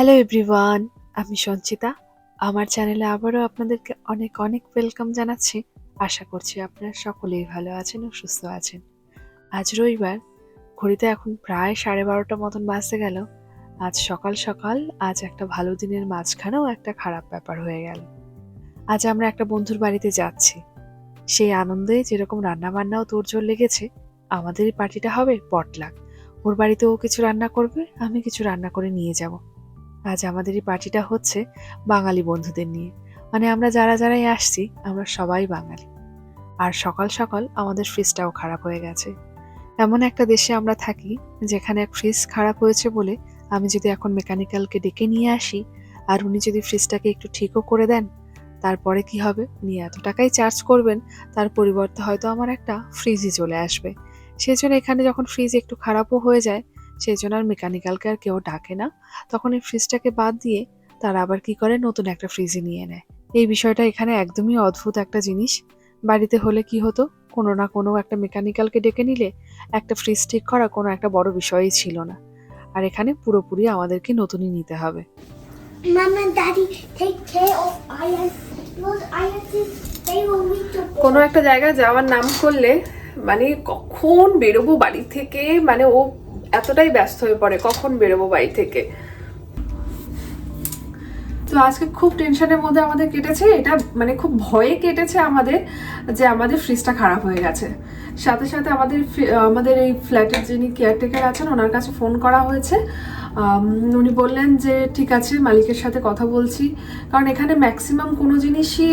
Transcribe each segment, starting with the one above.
Hello everyone আমি সঞ্চিতা। আমার চ্যানেলে আবারও আপনাদেরকে অনেক অনেক ওয়েলকাম জানাচ্ছি। আশা করছি আপনারা সকলেই ভালো আছেন ও সুস্থ আছেন। আজ রবিবার। ঘড়িতে এখন প্রায় সাড়ে বারোটা মতন বাজতে গেল। আজ সকাল সকাল আজ একটা ভালো দিনের মাঝখানেও একটা খারাপ ব্যাপার হয়ে গেল। আজ আমরা একটা বন্ধুর বাড়িতে যাচ্ছি। সেই আনন্দে যেরকম রান্না বান্নাও তোড়জোড় লেগেছে আমাদের পার্টিটা হবে পটলাক। ওর বাড়িতে ও কিছু রান্না করবে, আমি কিছু রান্না করে নিয়ে যাব। আজ আমাদের এই পার্টিটা হচ্ছে বাঙালি বন্ধুদের নিয়ে। মানে আমরা যারা যারাই আসছি, আমরা সবাই বাঙালি। আর সকাল সকাল আমাদের ফ্রিজটাও খারাপ হয়ে গেছে। এমন একটা দেশে আমরা থাকি, যেখানে ফ্রিজ খারাপ হয়েছে বলে আমি যদি এখন মেকানিক্যালকে ডেকে নিয়ে আসি, আর উনি যদি ফ্রিজটাকে একটু ঠিকও করে দেন, তারপরে কি হবে? উনি এত টাকাই চার্জ করবেন, তার পরিবর্তে হয়তো আমার একটা ফ্রিজই চলে আসবে। সেই জন্য এখানে যখন ফ্রিজ একটু খারাপও হয়ে যায় সেই জন্য আর মেকানিক্যালকে আর কেউ ডাকে না। তখন এই ফ্রিজটাকে বাদ দিয়ে তারা আবার কি করে? নতুন একটা ফ্রিজে নিয়ে নেয়। এই বিষয়টা এখানে একদমই অদ্ভুত একটা জিনিস। বাড়িতে হলে কি হতো? কোনো না কোনো একটা মেকানিক্যালকে ডেকে নিলে একটা ফ্রিজ ঠিক করা কোনো একটা বড় বিষয়ই ছিল না। আর এখানে পুরোপুরি আমাদেরকে নতুনই নিতে হবে। কোনো একটা জায়গায় যাওয়ার নাম করলে মানে কখন বেরোবো বাড়ি থেকে? মানে ও এতটাই ব্যস্ত হয়ে পড়ে, কখন বেরোবো বাড়ি থেকে? তো আজকে খুব টেনশনের মধ্যে আমাদের কেটেছে, এটা মানে খুব ভয়ে কেটেছে আমাদের যে আমাদের ফ্রিজটা খারাপ হয়ে গেছে। সাথে সাথে আমাদের আমাদের এই ফ্ল্যাটের যিনি কেয়ারটেকার আছেন, ওনার কাছে ফোন করা হয়েছে। উনি বললেন যে, ঠিক আছে, মালিকের সাথে কথা বলছি। কারণ এখানে ম্যাক্সিমাম কোনো জিনিসই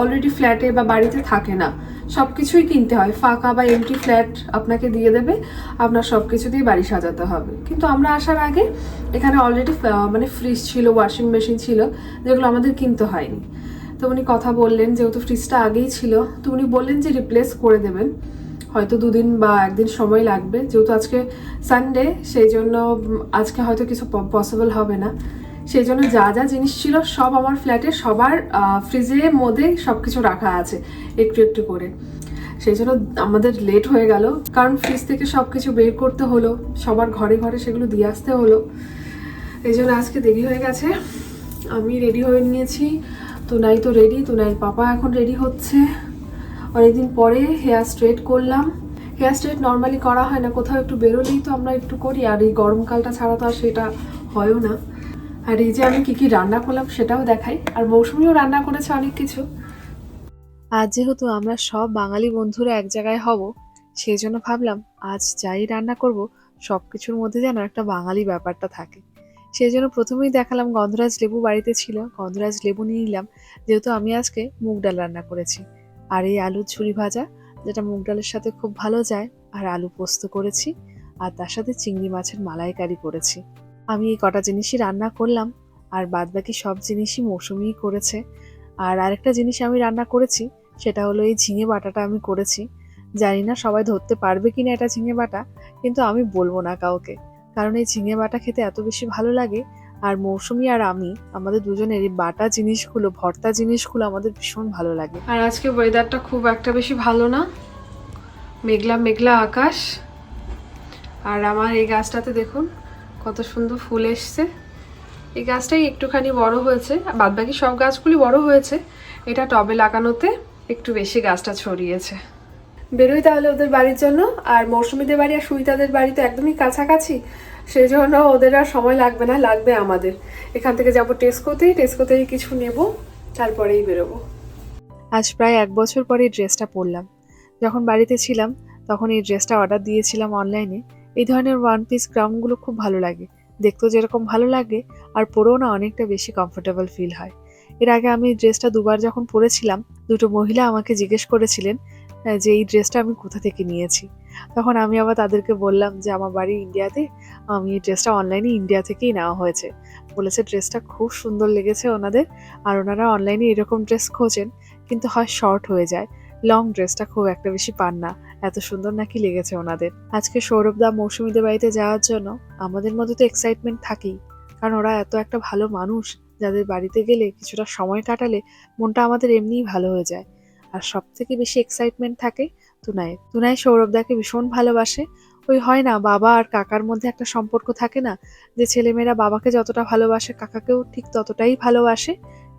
অলরেডি ফ্ল্যাটে বা বাড়িতে থাকে না। সব কিছুই কিনতে হয়। ফাঁকা বা এমটি ফ্ল্যাট আপনাকে দিয়ে দেবে, আপনার সব কিছু দিয়ে বাড়ি সাজাতে হবে। কিন্তু আমরা আসার আগে এখানে অলরেডি মানে ফ্রিজ ছিল ওয়াশিং মেশিন ছিল, যেগুলো আমাদের কিনতে হয়নি। তো উনি কথা বললেন, যেহেতু ফ্রিজটা আগেই ছিল, তো উনি বললেন যে রিপ্লেস করে দেবেন। হয়তো দুদিন বা একদিন সময় লাগবে, যেহেতু আজকে সানডে সেই জন্য আজকে হয়তো কিছু পসিবল হবে না। সেই জন্য যা যা জিনিস ছিল সব আমার ফ্ল্যাটে সবার ফ্রিজের মধ্যে সব কিছু রাখা আছে, একটু একটু করে। সেই জন্য আমাদের লেট হয়ে গেল, কারণ ফ্রিজ থেকে সব কিছু বের করতে হলো, সবার ঘরে ঘরে সেগুলো দিয়ে আসতে হলো। এই জন্য আজকে দেরি হয়ে গেছে, আমি রেডি হয়ে নিয়েছি তো নাই তো রেডি তো নাই পাপা এখন রেডি হচ্ছে। অনেকদিন পরে হেয়ার স্ট্রেট করলাম। হেয়ার স্ট্রেট নর্মালি করা হয় না, কোথাও একটু বেরোলেই তো আমরা একটু করি, আর এই গরমকালটা ছাড়া তো আর সেটা হয়ও না। আর এই যে আমি কি কি রান্না করলাম সেটাও দেখাই। আর মৌসুমিও রান্না করেছে অনেক কিছু। আজ যেহেতু আমরা সব বাঙালি বন্ধুরা এক জায়গায় হব, সেই জন্য ভাবলাম আজ যাই রান্না করব সব কিছুর মধ্যে যেন একটা বাঙালি ব্যাপারটা থাকে। সেই জন্য প্রথমেই দেখালাম গন্ধরাজ লেবু বাড়িতে ছিল। গন্ধরাজ লেবু নিয়ে নিলাম। যেহেতু আমি আজকে মুগ ডাল রান্না করেছি। আর এই আলুর ঝুরি ভাজা, যেটা মুগ ডালের সাথে খুব ভালো যায়। আর আলু পোস্ত করেছি। আর তার সাথে চিংড়ি মাছের মালাইকারি করেছি। আমি এই কটা জিনিসই রান্না করলাম, আর বাদ বাকি সব জিনিসই মৌসুমিই করেছে। আর আরেকটা জিনিস আমি রান্না করেছি, সেটা হলো এই ঝিঙে বাটাটা আমি করেছি। জানি না সবাই ধরতে পারবে কি না এটা ঝিঙে বাটা, কিন্তু আমি বলব না কাউকে। কারণ এই ঝিঙে বাটা খেতে এত বেশি ভালো লাগে, আর মৌসুমি আর আমি, আমাদের দুজনের এই বাটা জিনিসগুলো, ভর্তা জিনিসগুলো আমাদের ভীষণ ভালো লাগে। আর আজকে ওয়েদারটা খুব একটা বেশি ভালো না। মেঘলা মেঘলা আকাশ। আর আমার এই গাছটাতে দেখুন কত সুন্দর ফুল এসছে। এই গাছটাই একটুখানি বড় হয়েছে। বাদ বাকি সব গাছগুলি বড় হয়েছে। এটা টবে লাগানোতে একটু বেশি গাছটা ছড়িয়েছে। বেরোই তাহলে ওদের বাড়ির জন্য। আর মৌসুমীদের বাড়ি আর সুইতাদের বাড়ি তো একদমই কাছাকাছি। সেই জন্য ওদের আর সময় লাগবে না, লাগবে আমাদের। এখান থেকে যাব টেস্কোতেই টেস্কোতেই কিছু নেব, তারপরেই বেরোবো। আজ প্রায় এক বছর পরে ড্রেসটা পরলাম। যখন বাড়িতে ছিলাম, তখন এই ড্রেসটা অর্ডার দিয়েছিলাম অনলাইনে। এই ধরনের ওয়ান পিস গ্রাউন্ডগুলো খুব ভালো লাগে। দেখতেও যেরকম ভালো লাগে, আর পরেও না অনেকটা বেশি কমফোর্টেবল ফিল হয়। এর আগে আমি ড্রেসটা দুবার যখন পরেছিলাম, দুটো মহিলা আমাকে জিজ্ঞেস করেছিলেন যে এই ড্রেসটা আমি কোথা থেকে নিয়েছি? তখন আমি আবার তাদেরকে বললাম যে, আমার বাড়ি ইন্ডিয়াতে, আমি এই ড্রেসটা অনলাইনে ইন্ডিয়া থেকেই নেওয়া হয়েছে। বলেছে ড্রেসটা খুব সুন্দর লেগেছে ওনাদের, আর ওনারা অনলাইনে এরকম ড্রেস খোঁজেন, কিন্তু হয় শর্ট হয়ে যায়। লং ড্রেসটা খুব একটা বেশি পান না। এত সুন্দর নাকি লেগেছে ওনাদের। আজকে সৌরভদা মৌসুমীদের বাড়িতে যাওয়ার জন্য আমাদের মধ্যে তো এক্সাইটমেন্ট থাকেই। কারণ ওরা এত একটা ভালো মানুষ, যাদের বাড়িতে গেলে কিছুটা সময় কাটালে মনটা আমাদের এমনিই ভালো হয়ে যায়। আর সব থেকে বেশি এক্সাইটমেন্ট থাকে তুনাই সৌরভদাকে ভীষণ ভালোবাসে। ওই হয় না, বাবা আর কাকার মধ্যে একটা সম্পর্ক থাকে না, যে ছেলেমেয়েরা বাবাকে যতটা ভালোবাসে, কাকাকেও ঠিক ততটাই ভালোবাসে।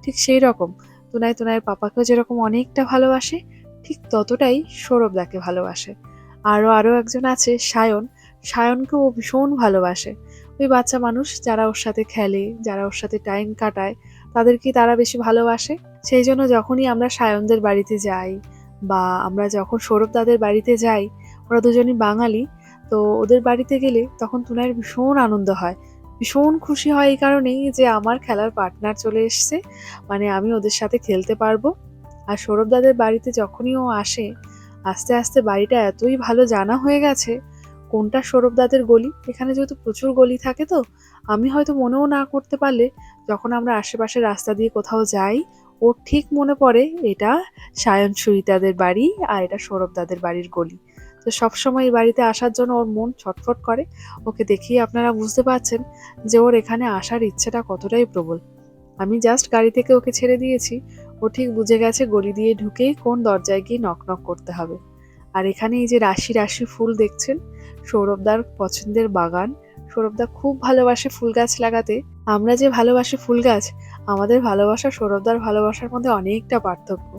ঠিক সেই রকম। তুনাই তুনাইয়ের পাপাকেও যেরকম অনেকটা ভালোবাসে ঠিক ততটাই সৌরভ সৌরভদাকে ভালোবাসে। আরও আরও একজন আছে, সায়ন। সায়নকে ও ভীষণ ভালোবাসে। ওই বাচ্চা মানুষ যারা ওর সাথে খেলে, যারা ওর সাথে টাইম কাটায় তাদেরকে তারা বেশি ভালোবাসে? সেই জন্য যখনই আমরা সায়নদের বাড়িতে যাই বা আমরা যখন সৌরভ দাদের বাড়িতে যাই, ওরা দুজনই বাঙালি, তো ওদের বাড়িতে গেলে তখন তুনাইয়ের ভীষণ আনন্দ হয়। ভীষণ খুশি হয় এই কারণেই যে আমার খেলার পার্টনার চলে এসছে মানে আমি ওদের সাথে খেলতে পারব। আর সৌরভ দাদের বাড়িতে যখনই ও আসে, আস্তে আস্তে বাড়িটা এতই ভালো জানা হয়ে গেছে, কোনটা সৌরভ দাদের গলি? এখানে যেহেতু প্রচুর গলি থাকে তো, আমি হয়তো মনেও না করতে পারলে যখন আমরা আশেপাশে রাস্তা দিয়ে কোথাও যাই, ওর ঠিক মনে পড়ে এটা সায়ন সুরিতাদের বাড়ি আর এটা সৌরভ দাদের বাড়ির গলি। তো সবসময় এই বাড়িতে আসার জন্য ওর মন ছটফট করে। ওকে দেখিয়ে আপনারা বুঝতে পারছেন যে ওর এখানে আসার ইচ্ছেটা কতটাই প্রবল। আমি জাস্ট গাড়ি থেকে ওকে ছেড়ে দিয়েছি। ও ঠিক বুঝে গেছে গলি দিয়ে ঢুকেই কোন দরজায় গিয়ে নক নক করতে হবে। আর এখানে এই যে রাশি রাশি ফুল দেখছেন, সৌরভদার পছন্দের বাগান। সৌরভদা খুব ভালোবাসে ফুল গাছ লাগাতে। আমরা যে ভালোবাসি ফুল গাছ, আমাদের ভালোবাসা সৌরভদার ভালোবাসার মধ্যে অনেকটা পার্থক্য।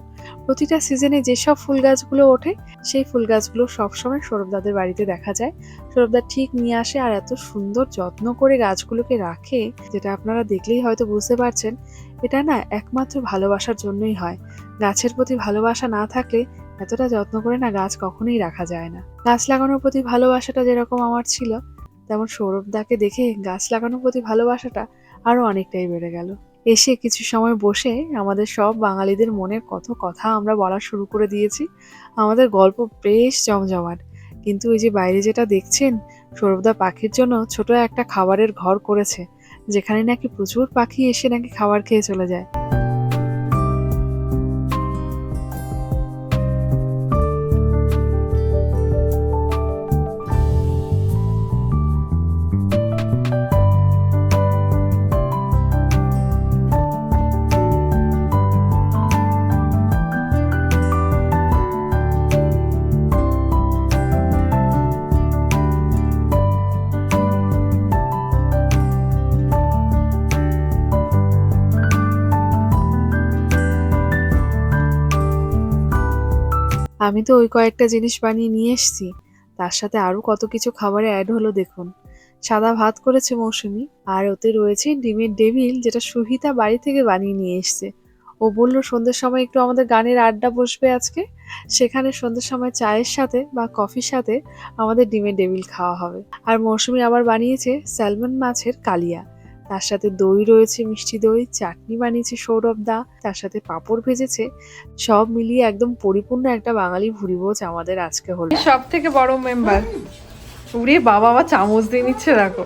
প্রতিটা সিজনে যেসব ফুল গাছগুলো ওঠে, সেই ফুল গাছগুলো সবসময় সৌরভদাদের বাড়িতে দেখা যায়। সৌরভদা ঠিক নিয়ে আসে আর এত সুন্দর যত্ন করে গাছগুলোকে রাখে, যেটা আপনারা দেখলেই হয়তো বুঝতে পারছেন, এটা না একমাত্র ভালোবাসার জন্যই হয়। গাছের প্রতি ভালোবাসা না থাকলে এতটা যত্ন করে না গাছ কখনোই রাখা যায় না। গাছ লাগানোর প্রতি ভালোবাসাটা যেরকম আমার ছিল, তেমন সৌরভদাকে দেখে গাছ লাগানোর প্রতি ভালোবাসাটা আরও অনেকটাই বেড়ে গেল। এসে কিছু সময় বসে আমাদের সব বাঙালিদের মনের কত কথা আমরা বলা শুরু করে দিয়েছি। আমাদের গল্প বেশ জমজমাট। কিন্তু ওই যে বাইরে যেটা দেখছেন সৌরভদা পাখির জন্য ছোট একটা খাবারের ঘর করেছে, যেখানে নাকি প্রচুর পাখি এসে নাকি খাবার খেয়ে চলে যায়। আমি তো ওই কয়েকটা জিনিস বানিয়ে নিয়ে এসেছি। তার সাথে আরও কত কিছু খাবারে অ্যাড হলো দেখুন। সাদা ভাত করেছে মৌসুমি, আর ওতে রয়েছে ডিমের ডেভিল যেটা সুহিতা বাড়ি থেকে বানিয়ে নিয়ে এসছে। ও বলল, সন্ধ্যের সময় একটু আমাদের গানের আড্ডা বসবে আজকে। সেখানে সন্ধ্যের সময় চায়ের সাথে বা কফির সাথে আমাদের ডিমের ডেভিল খাওয়া হবে। আর মৌসুমি আবার বানিয়েছে স্যালমন মাছের কালিয়া। তার সাথে দই রয়েছে মিষ্টি দই চাটনি বানিয়েছে সৌরভ দা তার সাথে পাঁপড় ভেজেছে। সব মিলিয়ে একদম পরিপূর্ণ একটা বাঙালি ভুরিভোজ আমাদের আজকে হলো। সব থেকে বড় মেম্বার উড়ে বাবা আবার চামচ দিয়ে নিচ্ছে দেখো।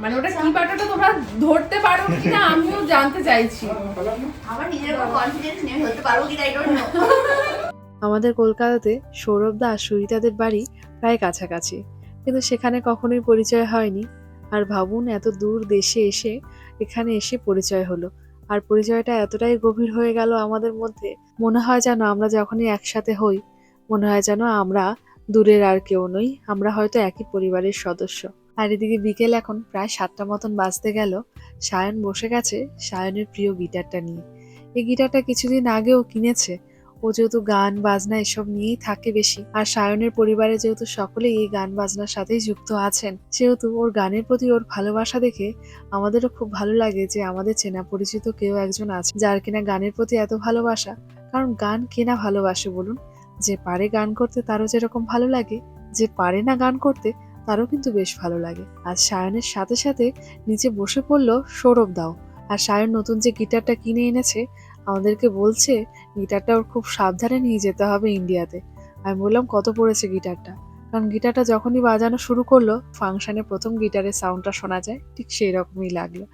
মানে ওটা কি বাটাটা তোমরা ধরতে পারো কিনা আমিও জানতে চাইছি। আমার নিজের কনফিডেন্স নেই হতে পারব কিনা আই ডোন্ট নো আমাদের কলকাতাতে সৌরভ দা সুরিতাদের বাড়ি প্রায় কাছাকাছি। কিন্তু সেখানে কখনোই পরিচয় হয়নি। আর ভাবুন, এত দূর দেশে এসে এখানে এসে পরিচয় হলো। আর পরিচয়টা এতটাই গভীর হয়ে গেল আমাদের মধ্যে, মনে হয় যেন আমরা যখনই একসাথে হই, মনে হয় যেন আমরা দূরের আর কেউ নই, আমরা হয়তো একই পরিবারের সদস্য। আর এদিকে বিকেল এখন, প্রায় সাতটা মতন বাজতে গেল। সায়ন বসে গেছে সায়নের প্রিয় গিটারটা নিয়ে। এই গিটারটা কিছুদিন আগেও কিনেছে। ও যেহেতু গান, বাজনা এসব নিয়েই থাকে বেশি, আর সায়নের পরিবারে যেহেতু সকলেই এই গান, বাজনার সাথেই যুক্ত আছেন, সেহেতু ওর গানের প্রতি ওর ভালোবাসা দেখে আমাদেরও খুব ভালো লাগে যে আমাদের চেনা পরিচিত কেউ একজন আছে যার কিনা গানের প্রতি এত ভালোবাসা। কারণ গান কেনা ভালোবাসে বলুন? যে পারে গান করতে তারও যেরকম ভালো লাগে, যে পারে না গান করতে তারও কিন্তু বেশ ভালো লাগে। আর সায়নের সাথে সাথে নিচে বসে পড়ল সৌরভ দাও। আর সায়ন নতুন যে গিটারটা কিনে এনেছে আমাদেরকে বলছে, গিটারটা ওর খুব সাবধানে নিয়ে যেতে হবে ইন্ডিয়াতে। আমি বললাম, কত পড়েছে গিটারটা? কারণ গিটারটা যখনই বাজানো শুরু করল, ফাংশানে প্রথম গিটারের সাউন্ডটা শোনা যায়, ঠিক সেই রকমই লাগল।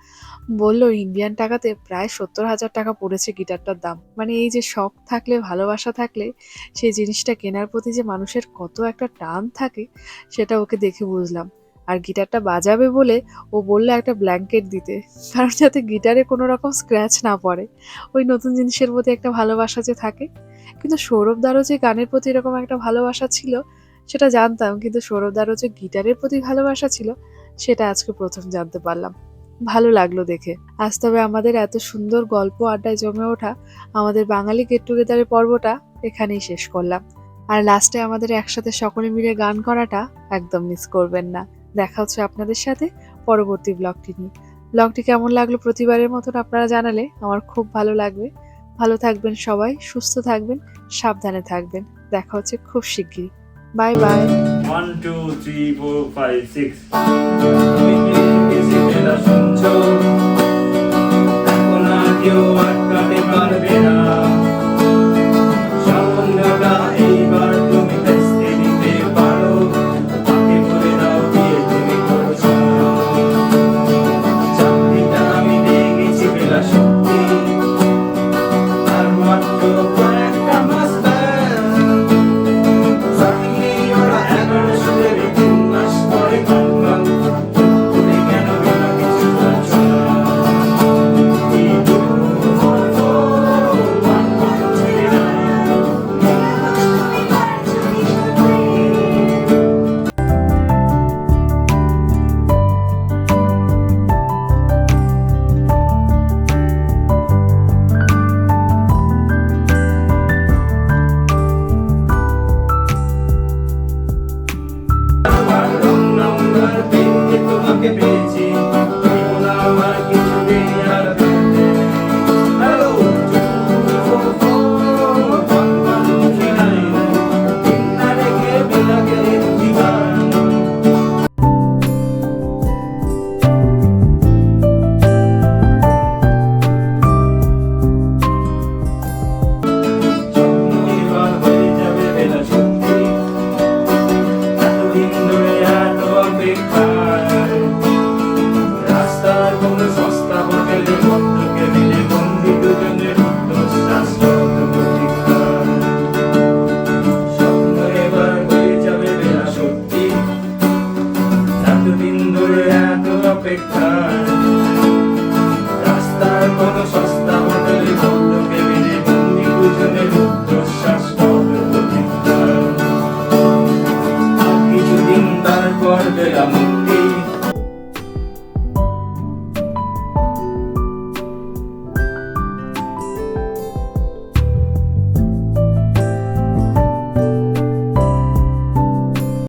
বলল, ইন্ডিয়ান টাকাতে প্রায় সত্তর হাজার টাকা পড়েছে গিটারটার দাম। মানে এই যে শখ থাকলে, ভালোবাসা থাকলে, সেই জিনিসটা কেনার প্রতি যে মানুষের কত একটা টান থাকে, সেটা ওকে দেখে বুঝলাম। আর গিটারটা বাজাবে বলে ও বলল একটা ব্ল্যাঙ্কেট দিতে। কারণ যাতে গিটারে কোনো রকম স্ক্র্যাচ না পড়ে। ওই নতুন জিনিসের প্রতি একটা ভালোবাসা যে থাকে। কিন্তু সৌরভদারও যে গানের প্রতি এরকম একটা ভালোবাসা ছিল, সেটা জানতাম। কিন্তু সৌরভদারও যে গিটারের প্রতি ভালোবাসা ছিল, সেটা আজকে প্রথম জানতে পারলাম। ভালো লাগল দেখে। আজ তবে আমাদের এত সুন্দর গল্প আড্ডায় জমে ওঠা, আমাদের বাঙালি গেট টুগেদারের পর্বটা এখানেই শেষ করলাম। আর লাস্টে আমাদের একসাথে সকলে মিলে গান করাটা একদম মিস করবেন না। দেখা হচ্ছে আপনাদের সাথে পরবর্তী ব্লগটি নিয়ে। ব্লগটি কেমন লাগল প্রতিবারের মতন আপনারা জানালে আমার খুব ভালো লাগবে। ভালো থাকবেন সবাই, সুস্থ থাকবেন, সাবধানে থাকবেন। দেখা হচ্ছে খুব শিগগিরই। Bye bye. One two three four five six